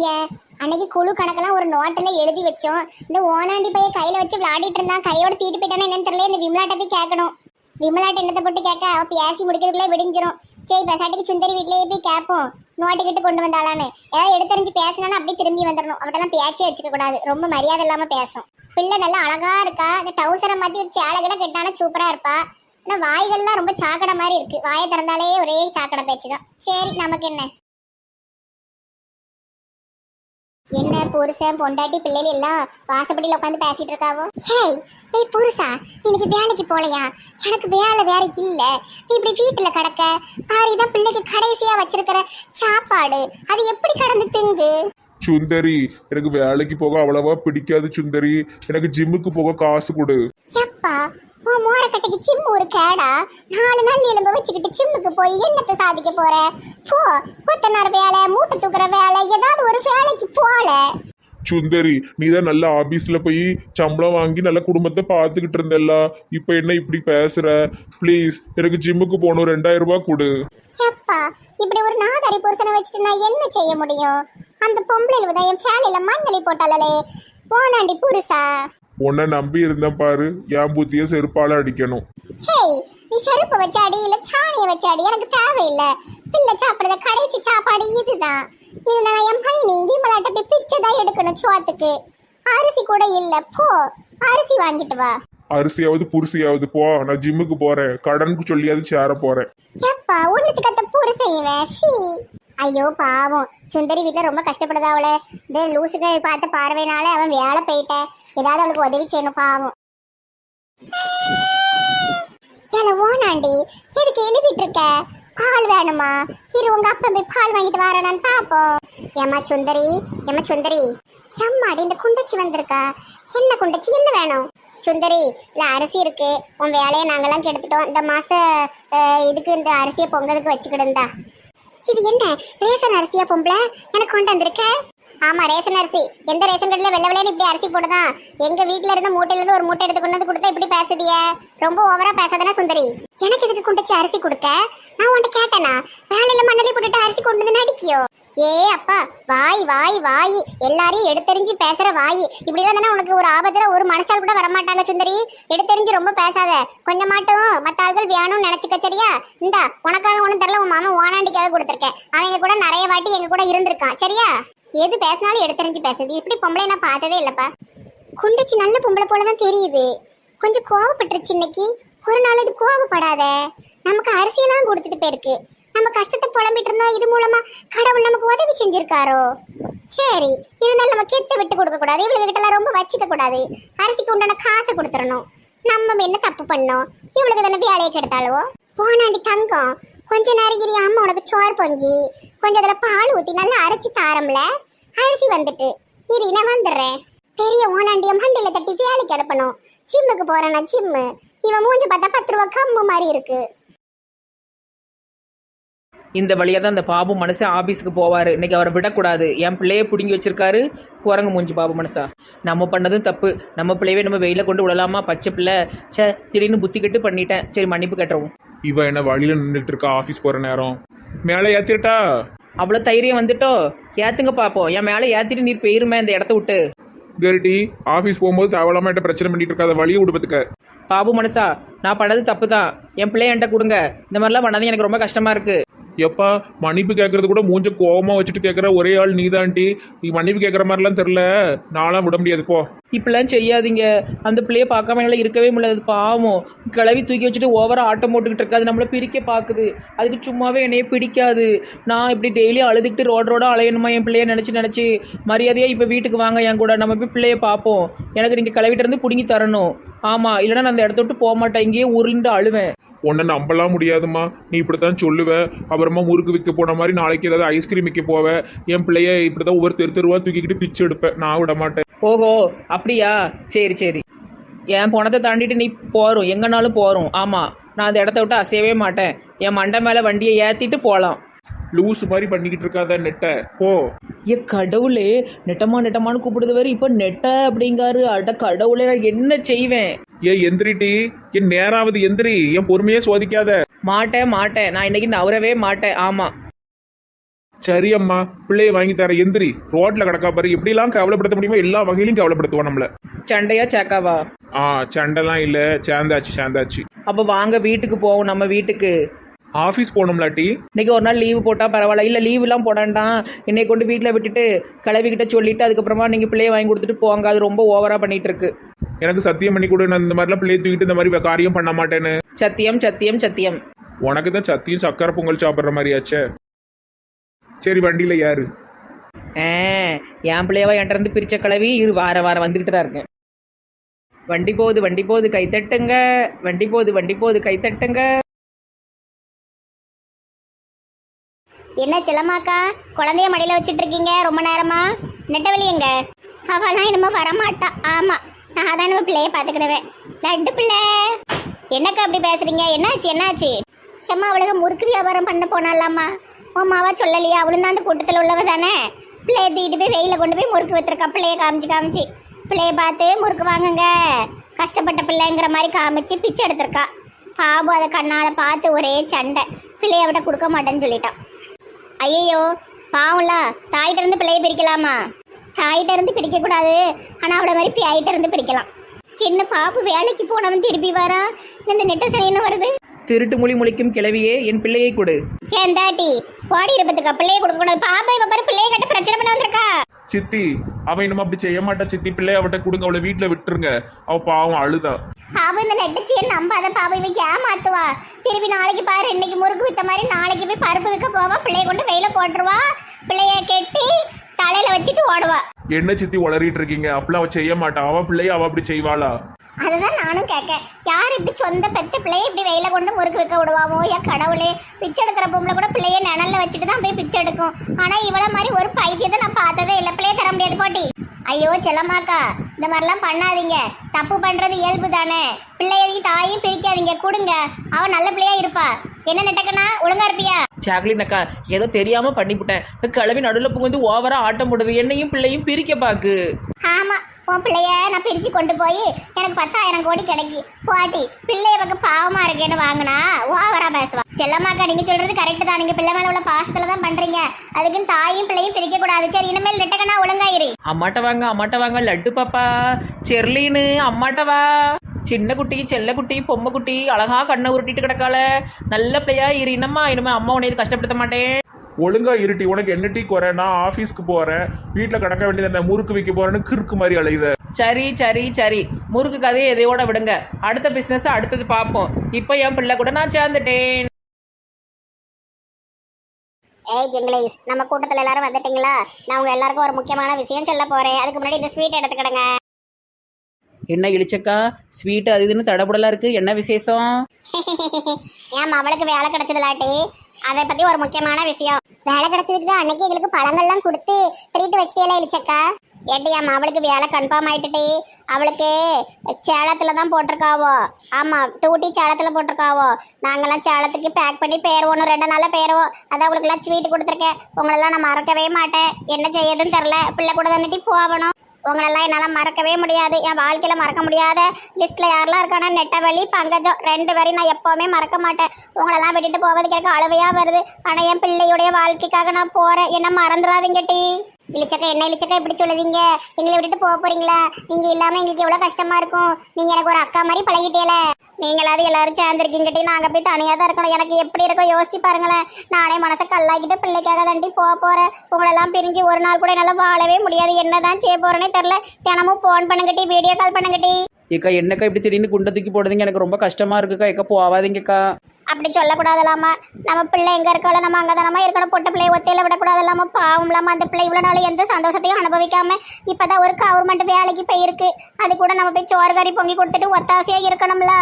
ஐயா அன்னைக்கு குழு கணக்கெல்லாம் ஒரு நோட்டில் எழுதி வச்சோம். இந்த ஓனாண்டி பையன் கையில் வச்சு விளையாடிட்டு இருந்தான். கையோட தீட்டு போயிட்டானே என்னன்னு தெரியல. இந்த விமலாட்ட போய் கேட்கணும். விமலாட்ட என்னத்தை போட்டு கேட்க? அவ பேசி முடிக்கிறதுக்குள்ளே விடிஞ்சிரும். சரி பெசாட்டிக்கு சுந்தரி வீட்லேயே போய் கேட்போம். நோட்டு கொண்டு வந்தாளான்னு. ஏதாவது எடுத்தறிஞ்சு பேசினாலும் அப்படியே திரும்பி வந்துடணும் அவட்டெல்லாம் பேச்சே வச்சுக்க கூடாது. ரொம்ப மரியாதை இல்லாமல் பேசும். பிள்ளை நல்லா அழகா இருக்கா? இந்த டவுசரை மாற்றி ஒரு சேலைகளை கெட்டானா சூப்பராக இருப்பா. ஆனா வாய்கள்லாம் ரொம்ப சாக்கடை மாதிரி இருக்கு. வாயை திறந்தாலே ஒரே சாக்கடை பேச்சு தான் சரி நமக்கு என்ன? என்ன புருஷன் பொண்டாட்டி பிள்ளைகள் எல்லாம் வாசப்படியில உட்காந்து பேசிட்டு இருக்காவோ? ஹேய் ஏய் புருஷா இன்னைக்கு வேலைக்கு போலையா? எனக்கு வேலை வேற இல்ல. நீ இப்படி வீட்டுல கிடக்க? பாரு இதான் பிள்ளைக்கு கடைசியா வச்சிருக்கிற சாப்பாடு. அது எப்படி கடந்து திங்கு? சுந்தரி எனக்கு வேலைக்கு போக அவ்வளவா பிடிக்காது சுந்தரி. எனக்கு ஜிம்முக்கு போக காசு கொடு. எப்பா உன் மோரக்கட்டைக்கு சிம்மு ஒரு கேடா நாலு நாள் எலும்பு வச்சுக்கிட்டு சிம்முக்கு போய் என்னத்தை சாதிக்க போற? போ கொத்தனார் வேலை மூட்டை தூக்குற வேலை ஏதாவது ஒரு வேலைக்கு போல. சுந்தரி நீ தான் நல்ல ஆபீஸ்ல போய் சம்பளம் வாங்கி நல்ல குடும்பத்தை பார்த்துக்கிட்டு இருந்தல்ல. இப்போ என்ன இப்படி பேசுற? ப்ளீஸ் எனக்கு ஜிம்முக்கு போகணும் ரெண்டாயிரம் ரூபாய் கொடு. எப்பா இப்படி ஒரு நாதாரி புருஷனை வச்சுட்டு நான் என்ன செய்ய முடியும்? அந்த பொம்பளை உதயம் ஃபேலையில மண்ணலி போட்டாலே போனாண்டி புருஷா. உன்னை நம்பி இருந்தேன் பாரு. என் புத்திய செருப்பால அடிக்கணும். ஹேய் நீ செருப்பு வச்ச அடி இல்ல சாணியை வச்ச அடி எனக்கு தேவையில்லை. பிள்ளை சாப்பிடுற கடைசி சாப்பாடு இதுதான். இது நான் என் பையனி விமலாட்ட போய் பிச்சை தான் எடுக்கணும் சோத்துக்கு. அரிசி கூட இல்ல போ. அரிசி வாங்கிட்டு வா. அரிசியாவது புரிசியாவது போ. நான் ஜிம்முக்கு போறேன். கடனுக்கு சொல்லியாவது சேர போறேன். எப்பா ஒண்ணுத்துக்கு அத்த பூர செய்வேன் சி. ஐயோ பாவம். சுந்தரி வீட்டில் ரொம்ப கஷ்டப்படுதா அவளை? இந்த லூசுகள் பார்த்த பார்வையினால அவன் வேலை போயிட்டேன் ஏதாவது அவளுக்கு உதவி செய்யணும் பாவம். ஏல ஓனாண்டி எதுக்கு எழுதிட்டு இருக்க? பால் வேணுமா? இரு உங்க அப்பா போய் பால் வாங்கிட்டு வரேனான்னு பாப்போம் ஏமா சுந்தரி ஏமா சுந்தரி செம்மாடி இந்த குண்டச்சி வந்திருக்கா? என்ன குண்டச்சி என்ன வேணும்? சுந்தரி இல்ல அரிசி இருக்கு. உன் வேலையை நாங்கெல்லாம் கெடுத்துட்டோம். இந்த மாச இதுக்கு இந்த அரிசியை பொங்கலுக்கு வச்சுக்கிடுந்தா இது என்ன? ரேஷன் அரிசியா பொம்பளை? எனக்கு கொண்டு வந்திருக்க? ஆமா ரேஷன் அரிசி. எந்த ரேஷன் கடையில வெள்ள வெள்ளைன்னு இப்படி அரிசி போடுதான்? எங்க வீட்ல இருந்த மூட்டையில இருந்து ஒரு மூட்டை எடுத்து கொண்டு வந்து கொடுத்தா இப்படி பேசுதிய? ரொம்ப ஓவரா பேசாதானே சுந்தரி. எனக்கு எதுக்கு கொண்டு வச்சு அரிசி கொடுக்க? நான் உன்கிட்ட கேட்டேனா? வேலையில மண்ணலி போட்டுட்டு அரிசி கொண்டு வந்து நடிக்கியோ? ஏ அப்பா வாய் வாய் வாய். எல்லாரையும் எடுத்தெறிஞ்சு பேசுற வாய். இப்படிலாம் தானே உனக்கு ஒரு ஆபத்துல ஒரு மனசால் கூட வரமாட்டாங்க சுந்தரி. எடுத்தெறிஞ்சு ரொம்ப பேசாத. கொஞ்சம் மாட்டும் மற்ற ஆள்கள் வேணும்னு நினைச்சுக்க சரியா? இந்தா உனக்காக ஒன்றும் தெரில உன் மாமா ஓனாண்டிக்காக கொடுத்துருக்கேன். அவங்க கூட நிறைய வாட்டி எங்க கூட இருந்திருக்கான் சரியா? எது பேசினாலும் எடுத்தெறிஞ்சு பேசுது இப்படி பொம்பளை நான் பார்த்ததே இல்லப்பா. குண்டுச்சு நல்ல பொம்பளை போல தான் தெரியுது. கொஞ்சம் கோவப்பட்டுருச்சு இன்னைக்கு. ஒரு நாள் இது கோவப்படாத. நமக்கு அரிசியெல்லாம் கொடுத்துட்டு போயிருக்கு. நம்ம கஷ்டத்தை புலம்பிட்டு இருந்தோம். இது மூலமா கடவுள் நமக்கு உதவி செஞ்சிருக்காரோ? சரி. இருந்தாலும் நம்ம கெத்த விட்டு கொடுக்க கூடாது. இவளுக்கு கிட்ட ரொம்ப வச்சுக்க கூடாது. அரிசிக்கு உண்டான காசை கொடுத்துடணும். நம்ம என்ன தப்பு பண்ணோம்? இவளுக்கு தானே வேலையை கெடுத்தாளுவோ? போனாண்டி தங்கம். கொஞ்ச நேரம் இரு அம்மா உனக்கு சோறு பொங்கி. கொஞ்சம் அதில் பால் ஊற்றி நல்லா அரைச்சி தாரம்ல. அரிசி வந்துட்டு. இரு நான் வந்துடுறேன். பெரிய ஓனாண்டிய மண்டையில் தட்டி வேலைக்கு அனுப்பணும். ஜிம்முக்கு போறேனா ஜிம்மு இவன் மூஞ்சி பார்த்தா பத்து ரூபா கம்மு மாதிரி இருக்கு. இந்த வழியாக தான் அந்த பாபு மனுஷன் ஆபீஸுக்கு போவார். இன்னைக்கு அவரை விடக்கூடாது. என் பிள்ளையே பிடுங்கி வச்சிருக்காரு. குரங்கு மூஞ்சி பாபு மனுஷா நம்ம பண்ணதும் தப்பு. நம்ம பிள்ளையவே நம்ம வெயில கொண்டு விடலாமா? பச்சை பிள்ளை. ச்சே திடீர்னு புத்தி கட்டு பண்ணிட்டேன். சரி மன்னிப்பு கட்டுறோம் இவ என்ன வழியில நின்றுட்டு இருக்கா? ஆபீஸ் போற நேரம். மேலே ஏத்திட்டா அவ்வளோ தைரியம் வந்துட்டோ? ஏத்துங்க பார்ப்போம் என் மேலே ஏற்றிட்டு நீர் போயிருமே இந்த இடத்த விட்டு. கேரிட்டி ஆஃபீஸ் போகும்போது தேவையில்லாம என்கிட்ட பிரச்சனை பண்ணிட்டு இருக்காத வழியை விடுபத்துக்க பாபு மனுஷா நான் பண்ணது தப்பு தான் என் பிள்ளைய என்கிட்ட கொடுங்க. இந்த மாதிரிலாம் பண்ணாதீங்க எனக்கு ரொம்ப கஷ்டமா இருக்கு. எப்பா மன்னிப்பு கேட்கறது கூட மூஞ்ச கோபமாக வச்சுட்டு கேட்குற ஒரே ஆள் நீதான்டி நீ மன்னிப்பு கேட்குற மாதிரிலாம் தெரில நான்லாம் விட முடியாது போ. இப்படிலாம் செய்யாதீங்க. அந்த பிள்ளைய பார்க்காம என்னால் இருக்கவே முடியாது பாவம். கிளவி தூக்கி வச்சுட்டு ஓவராக ஆட்டம் போட்டுக்கிட்டு இருக்காது நம்மளை பிரிக்க பார்க்குது. அதுக்கு சும்மாவே என்னைய பிடிக்காது. நான் இப்படி டெய்லியும் அழுதுகிட்டு ரோட் ரோடாக அலையணுமா என் பிள்ளைய நினச்சி நினச்சி? மரியாதையாக இப்போ வீட்டுக்கு வாங்க என் கூட. நம்ம போய் பிள்ளைய பார்ப்போம். எனக்கு நீங்கள் கிளவிட்டு இருந்து பிடுங்கி தரணும். ஆமாம் இல்லைன்னா நான் அந்த இடத்த விட்டு போக மாட்டேன். இங்கேயே உருண்டு அழுவேன். உன்னை நம்பலாம் முடியாதும்மா. நீ இப்படித்தான் சொல்லுவ. அப்புறமா முறுக்கு விற்க போன மாதிரி நாளைக்கு ஏதாவது ஐஸ்கிரீம் விற்க போவ. என் பிள்ளைய இப்படிதான் ஒவ்வொரு தெரு தெருவா தூக்கிக்கிட்டு பிச்சு எடுப்பேன் நான் விட மாட்டேன். ஓஹோ அப்படியா? சரி சரி. என் பணத்தை தாண்டிட்டு நீ போகிறோம் எங்கனாலும் போகிறோம் ஆமாம் நான் அந்த இடத்த விட்டு அசையவே மாட்டேன். என் மண்டை மேலே வண்டியை ஏற்றிட்டு போகலாம் லூஸ் மாதிரி பண்ணிக்கிட்டு இருக்காத நெட்டை. போ. ஏ கடவுளே நெட்டமா நெட்டமான்னு கூப்பிடுது வேறு. இப்போ நெட்ட அப்படிங்காரு. அட கடவுளே நான் என்ன செய்வேன்? ஏ எந்திரிட்டி என் நேராவது எந்திரி. என் பொறுமையே சோதிக்காத. மாட்டேன் மாட்டேன். நான் இன்னைக்கு நவரவே மாட்டேன். ஆமாம் சரி அம்மா பிள்ளைய வாங்கி தர எந்திரி. ரோட்ல கிடக்கா பாரு. எப்படிலாம் கவலைப்படுத்த முடியுமோ எல்லா வகையிலும் கவலைப்படுத்துவோம் நம்மள. சண்டையா சேக்காவா? ஆ சண்டைலாம் இல்லை. சேர்ந்தாச்சு சேர்ந்தாச்சு. அப்போ வாங்க வீட்டுக்கு போவோம் நம்ம வீட்டுக்கு. ஆஃபீஸ் போகணும்லாட்டி இன்னைக்கு ஒரு நாள் லீவு போட்டால் பரவாயில்ல. இல்லை லீவுலாம் போடாண்டாம் என்னை கொண்டு வீட்டில் விட்டுட்டு கிளவிக்கிட்ட சொல்லிட்டு அதுக்கப்புறமா நீங்கள் பிள்ளைய வாங்கி கொடுத்துட்டு போங்க. அது ரொம்ப ஓவராக பண்ணிட்டு இருக்கு. எனக்கு சத்தியம் பண்ணி கொடு. நான் இந்த மாதிரிலாம் பிள்ளைய தூக்கிட்டு இந்த மாதிரி காரியம் பண்ண மாட்டேன்னு. சத்தியம் சத்தியம் சத்தியம். உனக்கு தான் சத்தியம் சக்கரை பொங்கல் சாப்பிட்ற மாதிரியாச்சே. சரி வண்டியில யாரு ஆ என் பிள்ளையவா என்கிட்ட இருந்து பிரிச்ச கிளவி இரு வார வாரம் வந்துக்கிட்டு தான் இருக்கேன். வண்டி போகுது வண்டி போகுது கை தட்டுங்க. வண்டி போகுது வண்டி போகுது கை தட்டுங்க. என்ன செல்லம்மாக்கா குழந்தைய மடியில வச்சிட்டு இருக்கீங்க ரொம்ப நேரமா? நெட்டவழி எங்க? அவெல்லாம் என்னமோ வரமாட்டா. ஆமா. நான் தான் நம்ம பிள்ளைய பார்த்துக்கிடுவேன். லட்டு பிள்ளை. என்னக்கா அப்படி பேசுறீங்க? என்னாச்சு என்னாச்சு? சும்மா அவளுக்கு முறுக்கு வியாபாரம் பண்ண போனாலாமா உன் மாவா சொல்லலையா அவளும் தான் அந்த கூட்டத்தில் உள்ளவ தானே? பிள்ளைய தூக்கிட்டு போய் வெயில கொண்டு போய் முறுக்கு வித்துருக்கா. பிள்ளைய காமிச்சு காமிச்சு. பிள்ளைய பார்த்து முறுக்கு வாங்குங்க. கஷ்டப்பட்ட பிள்ளைங்கிற மாதிரி காமிச்சு பிச்சை எடுத்திருக்கா. பாபு அதை கண்ணால் பார்த்து ஒரே சண்டை. பிள்ளைய விட கொடுக்க மாட்டேன்னு சொல்லிட்டான். ஐயோ பாவம்ல. தாயிட்ட இருந்து பிள்ளைய பிரிக்கலாமா? தாயிட்ட இருந்து பிரிக்க கூடாது ஆனா அவளை மாதிரி பியாயிட்ட இருந்து பிரிக்கலாம் என்ன பாப்பு வேலைக்கு போனவன் திருப்பி வரா? இந்த நெட்ட சனின்னு வருது? திருட்டு மொழி முழிக்கும் கிளவியே என் பிள்ளையை கொடு. ஏன் தாட்டி? ஓடி இருப்பதுக்கா பிள்ளைய கொடுக்க கூடாது. பாப்பா இவ பாரு பிள்ளைய கட்ட பிரச்சனை பண்ண வந்திருக்கா? சித்தி அவன் இன்னும் அப்படி செய்ய மாட்டா சித்தி. பிள்ளைய அவட்ட கொடுங்க அவளை வீட்டுல விட்டுருங்க. அவ பாவம் அழுதா. பாபு இந்த நெட்டச்சியை நம்பாத பாபு இவ ஏமாத்துவா? திருப்பி நாளைக்கு பாரு இன்னைக்கு முறுக்கு வித்த மாதிரி நாளைக்கு போய் பருப்பு விற்க போவா பிள்ளைய கொண்டு வெயில போட்டுருவா. பிள்ளைய கெட்டி தலையில வச்சுட்டு ஓடுவா. என்ன சித்தி உளறிட்டு இருக்கீங்க? அப்பெல்லாம் அவ செய்ய மாட்டா. அவ பிள்ளைய அவ அப்படி செய்வாளா? அதுதான் நானும் கேட்க யார் இப்படி சொந்த பெத்த பிள்ளைய இப்படி வெயில கொண்டு முறுக்கு வைக்க விடுவாமோ ஏன் கடவுளே பிச்சை எடுக்கிற பொம்பளை கூட பிள்ளைய நிழல்ல வச்சுட்டு தான் போய் பிச்சை எடுக்கும். ஆனா இவள மாதிரி ஒரு பைத்தியத்தை நான் பார்த்ததே இல்லை. பிள்ளைய தர முடியாது போட்டி. ஐயோ செல்லம்மாக்கா இந்த மாதிரிலாம் பண்ணாதீங்க. தப்பு பண்றது இயல்பு தானே. பிள்ளையதையும் தாயும் பிரிக்காதீங்க. கொடுங்க. அவ நல்ல பிள்ளையா இருப்பா. என்ன நெட்டக்கண்ணா? ஒழுங்கா இருப்பியா? சாக்லின் அக்கா ஏதோ தெரியாம பண்ணிவிட்டேன் இந்த கிளவி நடுவில் புகுந்து ஓவரா ஆட்டம் போடுது. என்னையும் பிள்ளையும் பிரிக்க பாக்கு. ஆமா உன் பிள்ளைய நான் பிரிச்சு கொண்டு போய் எனக்கு பத்தாயிரம் கோடி கிடைக்கி. போட்டி பிள்ளை பக்கம் பாவமா இருக்கேன்னு வாங்கினா ஓவரா பேசுவா. செல்லம்மாக்கா நீங்க சொல்றது கரெக்ட் தான். நீங்க பிள்ளை மேல உள்ள பாசத்துல தான் பண்றீங்க. அதுக்குன்னு தாயும் பிள்ளையும் பிரிக்க கூடாது. சரி இனிமேல் நெட்டக்கண்ணா ஒழுங்காயிரு. அம்மாட்ட வாங்க அம்மாட்ட வாங்க லட்டு பாப்பா. செர்லின்னு அம்மாட்ட வா. சின்ன குட்டி செல்ல குட்டி பொம்மை குட்டி அழகா கண்ணை உருட்டிட்டு கிடக்கால நல்ல பிள்ளையா இரு என்னம்மா? இனிமே அம்மா உன்னை இது கஷ்டப்படுத்த மாட்டேன். ஒழுங்கா இருட்டி உனக்கு என்ன டீ குறை? நான் ஆபீஸ்க்கு போறேன். வீட்டுல கிடக்க வேண்டியது என்ன? முறுக்கு வைக்க போறேன்னு கிறுக்கு மாதிரி அலையுத. சரி சரி சரி. முறுக்கு கதையை எதையோட விடுங்க. அடுத்த பிஸ்னஸ் அடுத்தது பார்ப்போம். இப்போ என் பிள்ளை கூட நான் சேர்ந்துட்டேன். ஏய் ஜெங்கிலேஸ் நம்ம கூட்டத்துல எல்லாரும் வந்துட்டீங்களா? நான் உங்க எல்லாருக்கும் ஒரு முக்கியமான விஷயம் சொல்ல போறேன். அதுக்கு முன்னாடி இந்த ஸ்வீட் எடுத்துக்கிடுங்க. என்ன இழிச்சக்கா ஸ்வீட் அது இதுன்னு தடபுடலா இருக்கு. என்ன விசேஷம்? ஏன் அவளுக்கு வேலை கிடைச்சதுலாட்டி. அதை பத்தி ஒரு முக்கியமான விஷயம். வேலை கிடைச்சதுக்கு தான் அன்னைக்கு எங்களுக்கு பழங்கள்லாம் கொடுத்து ட்ரீட் வச்சிட்டே இழிச்சக்கா ஏட்டி அம்மா அவளுக்கு வேலை கன்ஃபார்ம் ஆயிட்டுட்டி. அவளுக்கு சேலத்துல தான் போட்டிருக்காவோ. ஆமா டூட்டி சேலத்துல போட்டிருக்காவோ. நாங்கெல்லாம் சேலத்துக்கு பேக் பண்ணி பேருவோம் ரெண்டு நாளில் பேருவோம் அதான் அவளுக்குலாம் ஸ்வீட் கொடுத்துருக்கேன். உங்களெல்லாம் நான் மறக்கவே மாட்டேன். என்ன செய்யதுன்னு தெரில பிள்ளை கூட தானே போகணும். உங்களெல்லாம் என்னால் மறக்கவே முடியாது. என் வாழ்க்கையில் மறக்க முடியாத லிஸ்ட்டில் யாரெல்லாம் இருக்கானா நெட்டவழி பங்கஜம் ரெண்டு பேரையும் நான் எப்போவுமே மறக்க மாட்டேன். உங்களெல்லாம் விட்டுட்டு போவது எனக்கு அழுவையாக வருது. ஆனால் என் பிள்ளையுடைய வாழ்க்கைக்காக நான் போகிறேன் என்ன மறந்துடாதீங்க டீ. இழிச்சக்கா என்ன இழிச்சக்கா இப்படி சொல்லுதீங்க? எங்களை விட்டுட்டு போக போறீங்களா? நீங்கள் இல்லாமல் எங்களுக்கு எவ்வளோ கஷ்டமா இருக்கும். நீங்கள் எனக்கு ஒரு அக்கா மாதிரி பழகிட்டேல நீங்களாவது எல்லாரும் சேர்ந்துருக்கீங்கட்டி நாங்கள் நாங்க போய் தனியா தான் இருக்கணும். எனக்கு எப்படி இருக்கோ யோசிச்சு பாருங்களேன். நானே மனசை கல்லாக்கிட்டு பிள்ளைக்காக தாண்டி போக போறேன். உங்களெல்லாம் பிரிஞ்சு ஒரு நாள் கூட என்னால வாழவே முடியாது. என்னதான் செய்ய போறேனே தெரில தினமும் போன் பண்ணுங்கட்டி வீடியோ கால் பண்ணுங்கட்டி. ஏக்கா என்னக்கா இப்படி திடீர்னு குண்டை தூக்கி போடுறதுங்க எனக்கு ரொம்ப கஷ்டமா இருக்குக்கா. ஏக்கா போவாதீங்கக்கா. அப்படி சொல்லக்கூடாதுலாமா? நம்ம பிள்ளை எங்கே இருக்காலும் நம்ம அங்கே அங்கதானமா இருக்கணும் பொட்ட பிள்ளையை ஒத்தையில விடக்கூடாதுலாமா? பாவம் அந்த பிள்ளை இவ்வளோ நாள் எந்த சந்தோஷத்தையும் அனுபவிக்காமல் இப்போ தான் ஒரு கவர்மெண்ட் வேலைக்கு போயிருக்கு. அது கூட நம்ம போய் சோறு கறி பொங்கி கொடுத்துட்டு ஒத்தாசையாக இருக்கணும்ல?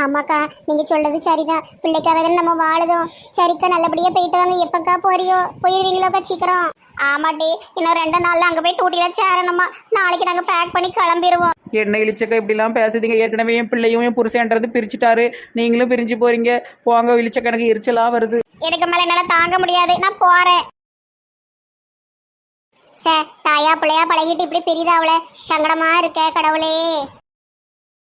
ஆமாக்கா நீங்கள் சொல்கிறது சரிதான். பிள்ளைக்காக தானே நம்ம வாழுதோம். சரிக்கா நல்லபடியாக போயிட்டு வாங்க. எப்போக்கா போறியோ? போயிடுவீங்களோக்கா சீக்கிரம். ஆமாட்டி இன்னும் ரெண்டு நாளில் அங்கே போய் டூட்டியில் சேரணுமா? நாளைக்கு நாங்கள் பேக் பண்ணி கிளம்பிடுவோம் என்ன இழிச்சக்கா இப்படிலாம் பேசுதீங்க. ஏற்கனவே என் பிள்ளையும் என் புருஷன்றது பிரிச்சுட்டாரு. நீங்களும் பிரிஞ்சு போறீங்க. போங்க இழிச்சக்கா எனக்கு எரிச்சலா வருது. எனக்கு மேல என்னால தாங்க முடியாது. நான் போறேன். சார் தாயா பிள்ளையா பழகிட்டு இப்படி பெரிதாவல சங்கடமா இருக்க கடவுளே.